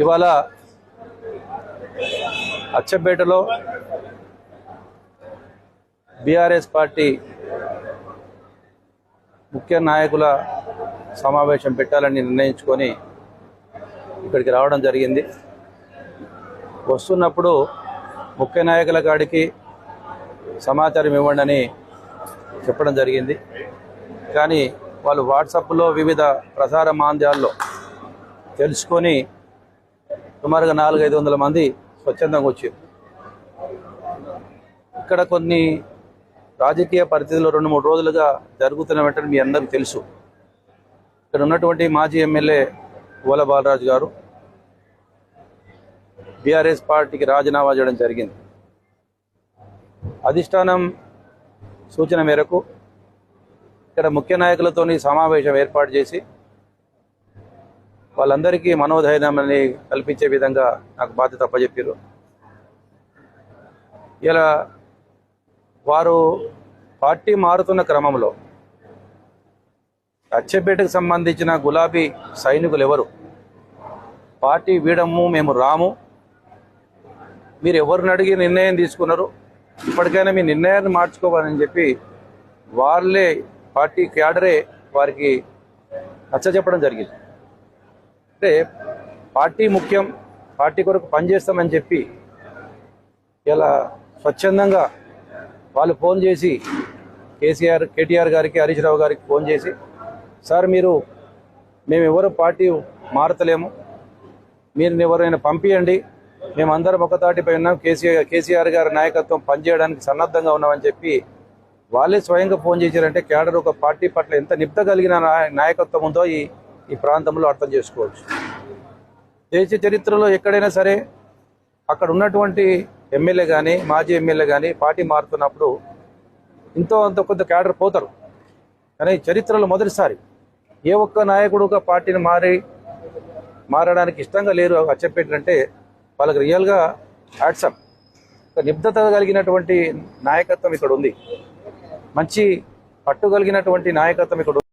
ఇవాళ అచ్చంపేటలో BRS party ముఖ్య నాయకుల సమావేశం పెట్టాలని నిర్ణయించుకొని ఇక్కడికి రావడం జరిగింది. వస్తున్నప్పుడు ముఖ్య నాయకుల కాడికి సమాచారం ఇవ్వండి అని చెప్పడం జరిగింది. కానీ వాళ్ళు వాట్సాప్లో వివిధ ప్రసార మాంద్యాల్లో తెలుసుకొని సుమారుగా నాలుగు ఐదు వందల మంది స్వచ్ఛందంగా వచ్చారు. ఇక్కడ కొన్ని రాజకీయ పరిస్థితుల్లో రెండు మూడు రోజులుగా జరుగుతున్న వెంటనే మీ అందరికీ తెలుసు. ఇక్కడ ఉన్నటువంటి మాజీ ఎమ్మెల్యే ఓల బాలరాజు గారు బీఆర్ఎస్ పార్టీకి రాజీనామా చేయడం జరిగింది. అధిష్టానం సూచన మేరకు ఇక్కడ ముఖ్య నాయకులతోని సమావేశం ఏర్పాటు చేసి వాళ్ళందరికీ మనోధైర్యాన్ని కల్పించే విధంగా నాకు బాధ్యత అప్పచెప్పారు ఇలా వారు పార్టీ మారుతున్న క్రమంలో అచ్చపేటకు సంబంధించిన గులాబీ సైనికులు ఎవరు? పార్టీ వీడము మేము రాము. మీరు ఎవరిని అడిగి నిర్ణయం తీసుకున్నారు? ఇప్పటికైనా మీ నిర్ణయాన్ని మార్చుకోవాలని చెప్పి వాళ్ళే పార్టీ క్యాడరే వారికి నచ్చ చెప్పడం జరిగింది. అంటే పార్టీ ముఖ్యం పార్టీ కొరకు పనిచేస్తామని చెప్పి ఇలా స్వచ్ఛందంగా వాళ్ళు ఫోన్ చేసి కేసీఆర్ కేటీఆర్ గారికి హరీష్ రావు గారికి ఫోన్ చేసి సార్ మీరు మేము ఎవరు పార్టీ మారతలేము. మీరు ఎవరైనా పంపించండి మేమందరం ఒకతాటిపై ఉన్నాం. కేసీఆర్ కేసీఆర్ గారి నాయకత్వం పనిచేయడానికి సన్నద్ధంగా ఉన్నామని చెప్పి వాళ్ళే స్వయంగా ఫోన్ చేశారంటే కేడర్ ఒక పార్టీ పట్ల ఎంత నిప్త కలిగిన నాయకత్వం ఉందో ఈ ఈ ప్రాంతంలో అర్థం చేసుకోవచ్చు. దేశ చరిత్రలో ఎక్కడైనా సరే అక్కడ ఉన్నటువంటి ఎమ్మెల్యే కానీ మాజీ ఎమ్మెల్యే కానీ పార్టీ మారుతున్నప్పుడు ఇంతో అంత కొంత క్యాడర్ పోతారు. కానీ చరిత్రలో మొదటిసారి ఏ ఒక్క నాయకుడు ఒక పార్టీని మారి మారడానికి ఇష్టంగా లేరు. చెప్పేటంటే వాళ్ళకి రియల్గా హ్యాట్సప్ ఒక నిబ్ధత కలిగినటువంటి నాయకత్వం ఇక్కడ ఉంది. మంచి పట్టు కలిగినటువంటి నాయకత్వం ఇక్కడ